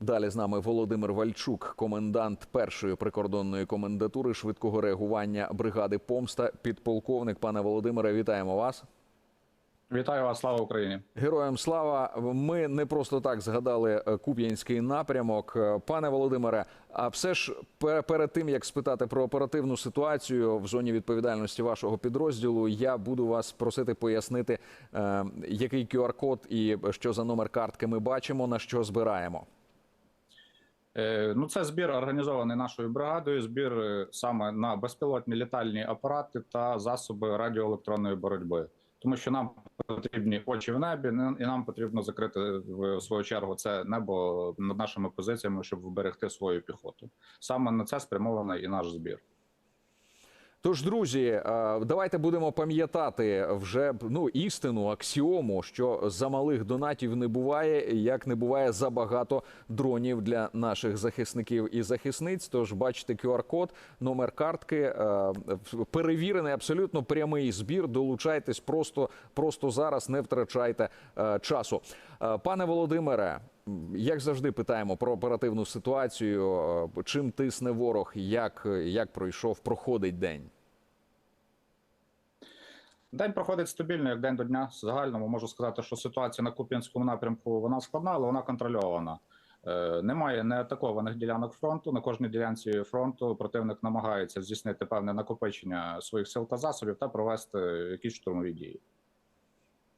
Далі з нами Володимир Вальчук, комендант першої прикордонної комендатури швидкого реагування бригади Помста. Підполковник, пане Володимире, вітаємо вас. Вітаю вас, слава Україні. Героям слава. Ми не просто так згадали е, Куп'янський напрямок. Е, Пане Володимире, а все ж пе- перед тим як спитати про оперативну ситуацію в зоні відповідальності вашого підрозділу, я буду вас просити пояснити, е, який QR-код і що за номер картки ми бачимо, на що збираємо. Е, Ну, це збір організований нашою бригадою. Збір е, саме на безпілотні літальні апарати та засоби радіоелектронної боротьби. Тому що нам потрібні очі в небі, і нам потрібно закрити в свою чергу це небо над нашими позиціями, щоб вберегти свою піхоту. Саме на це спрямований і наш збір. Тож, друзі, е, давайте будемо пам'ятати вже ну істину, аксіому, що за малих донатів не буває, як не буває забагато дронів для наших захисників і захисниць. Тож бачите QR-код, номер картки, е, перевірений, абсолютно прямий збір. Долучайтесь просто, просто зараз, не втрачайте е, часу. Пане Володимире. Як завжди питаємо про оперативну ситуацію, чим тисне ворог, як, як пройшов, проходить день. День проходить стабільно, як день до дня. В загальному можу сказати, що ситуація на Куп'янському напрямку вона складна, але вона контрольована. Е, немає неатакованих ділянок фронту. На кожній ділянці фронту противник намагається здійснити певне накопичення своїх сил та засобів та провести якісь штурмові дії.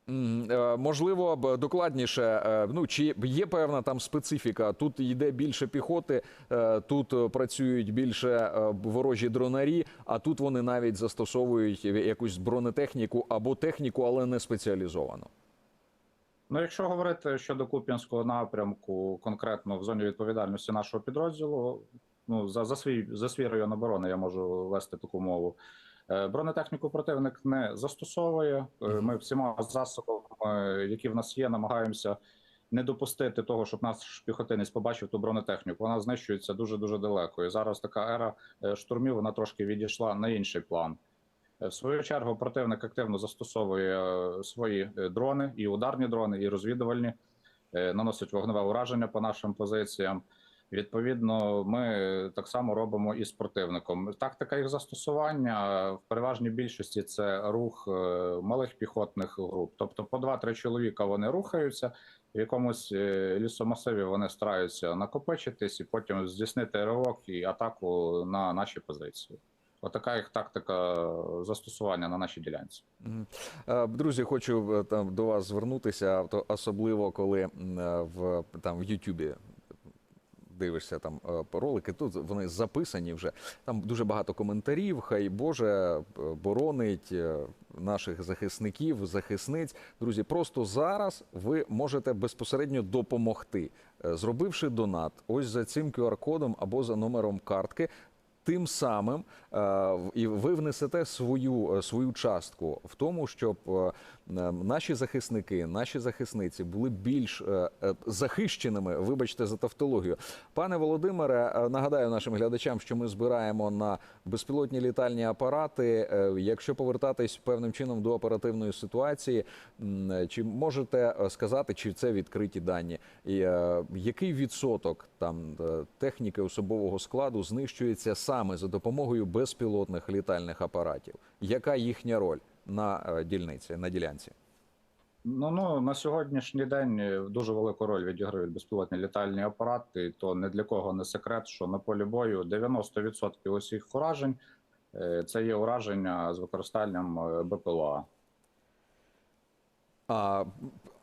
Е, Можливо, докладніше. е, Ну чи є певна там специфіка? Тут йде більше піхоти, е, тут працюють більше ворожі дронарі, а тут вони навіть застосовують якусь бронетехніку або техніку, але не спеціалізовану. Ну, якщо говорити щодо Куп'янського напрямку, конкретно в зоні відповідальності нашого підрозділу, ну за, за свій за свій район оборони я можу вести таку мову. Е, Бронетехніку противник не застосовує. Е, Ми всіма засобами, які в нас є, намагаємося не допустити того, щоб наш піхотинець побачив ту бронетехніку. Вона знищується дуже дуже далеко. І зараз така ера е, штурмів вона трошки відійшла на інший план. В свою чергу противник активно застосовує свої дрони, і ударні дрони, і розвідувальні, наносять вогневе ураження по нашим позиціям. Відповідно, ми так само робимо і з противником. Тактика їх застосування в переважній більшості це рух е, малих піхотних груп. Тобто по 2-3 чоловіка вони рухаються, в якомусь е, лісомасиві вони стараються накопичитись і потім здійснити ривок і атаку на наші позиції. Отака їх тактика застосування на нашій ділянці. Е, Друзі, хочу е, там до вас звернутися, особливо коли е, в там в Ютубі дивишся там е, ролики. Тут вони записані вже. Там дуже багато коментарів. Хай Боже е, боронить е, наших захисників, захисниць. Друзі, просто зараз ви можете безпосередньо допомогти, зробивши донат, ось за цим QR-кодом або за номером картки. Тим самим і ви внесете свою, свою частку в тому, щоб наші захисники, наші захисниці були більш е, е, захищеними. Вибачте за тавтологію. Пане Володимире, е, нагадаю нашим глядачам, що ми збираємо на безпілотні літальні апарати. Якщо повертатись певним чином до оперативної ситуації, чи можете сказати, чи це відкриті дані? І який відсоток там техніки особового складу знищується саме за допомогою безпілотних літальних апаратів? Яка їхня роль на е, дільниці на ділянці? Ну ну на сьогоднішній день е, дуже велику роль відіграють безпілотні літальні апарати. І то не для кого не секрет, що на полі бою 90% усіх уражень е, це є ураження з використанням БПЛА. А,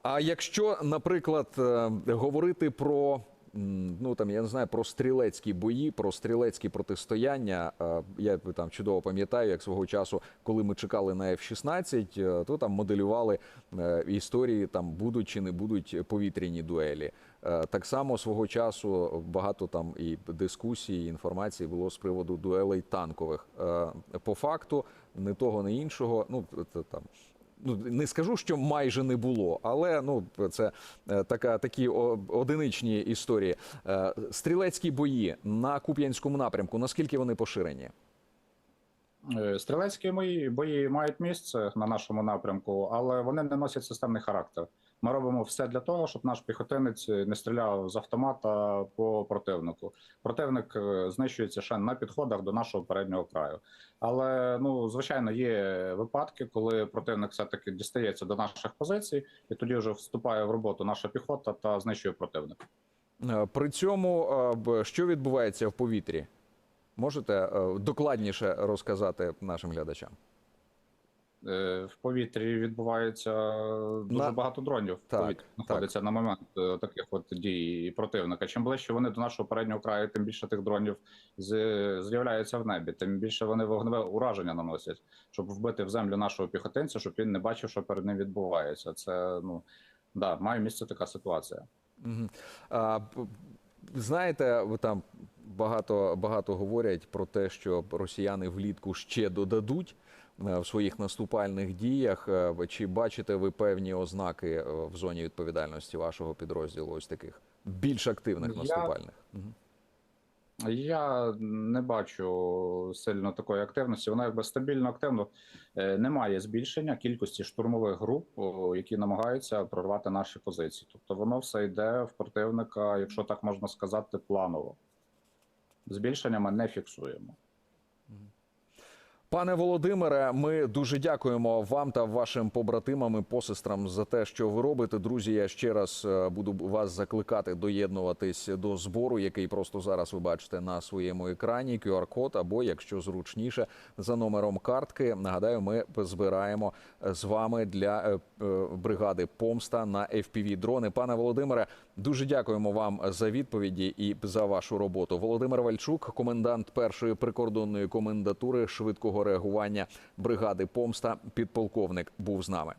а якщо, наприклад, говорити про ну там я не знаю про стрілецькі бої, про стрілецькі протистояння, я там чудово пам'ятаю, як свого часу, коли ми чекали на F-16, е, то там моделювали е, історії, там будуть чи не будуть повітряні дуелі. Е, Так само свого часу багато там і дискусій, і інформації було з приводу дуелей танкових. По факту, не того, не іншого. Ну там ну не скажу, що майже не було, але ну це е, така такі одиничні історії. Е, Стрілецькі бої на Куп'янському напрямку. Наскільки вони поширені? Е, Стрілецькі бої мають місце на нашому напрямку, але вони не носять системний характер. Ми робимо все для того, щоб наш піхотинець не стріляв з автомата по противнику. Противник е, знищується ще на підходах до нашого переднього краю. Але ну звичайно є випадки, коли противник все таки дістається до наших позицій, і тоді вже вступає в роботу наша піхота та знищує противника. Е, При цьому е, що відбувається в повітрі? Можете докладніше розказати нашим глядачам? Е, В повітрі відбувається дуже На- багато дронів. Так, знаходиться на момент е, таких от дій противника. Чим ближче вони до нашого переднього краю, тим більше тих дронів з'являється в небі, тим більше вони вогневе ураження наносять, щоб вбити в землю нашого піхотинця, щоб він не бачив, що перед ним відбувається. Це ну да, має місце така ситуація. Мгм. А, знаєте, ви там багато, багато говорять про те, що росіяни влітку ще додадуть в своїх наступальних діях. Е, Чи бачите ви певні ознаки е, в зоні відповідальності вашого підрозділу, ось таких більш активних Я- наступальних? Я не бачу сильно такої активності. Вона якби стабільно активно. Е, Немає збільшення кількості штурмових груп, які намагаються прорвати наші позиції. Тобто воно все йде в противника, якщо так можна сказати, планово. Збільшення ми не фіксуємо. Пане Володимире, ми дуже дякуємо вам та вашим побратимам і посестрам за те, що ви робите. Друзі, я ще раз е, буду вас закликати доєднуватись до збору, який просто зараз ви бачите на своєму екрані. QR-код або, якщо зручніше, за номером картки. Нагадаю, ми збираємо з вами для е, е, бригади помста на fpv дрони. Пане Володимире, дуже дякуємо вам за відповіді і за вашу роботу. Володимир Вальчук, комендант першої прикордонної комендатури швидкого реагування бригади помста, підполковник, був з нами.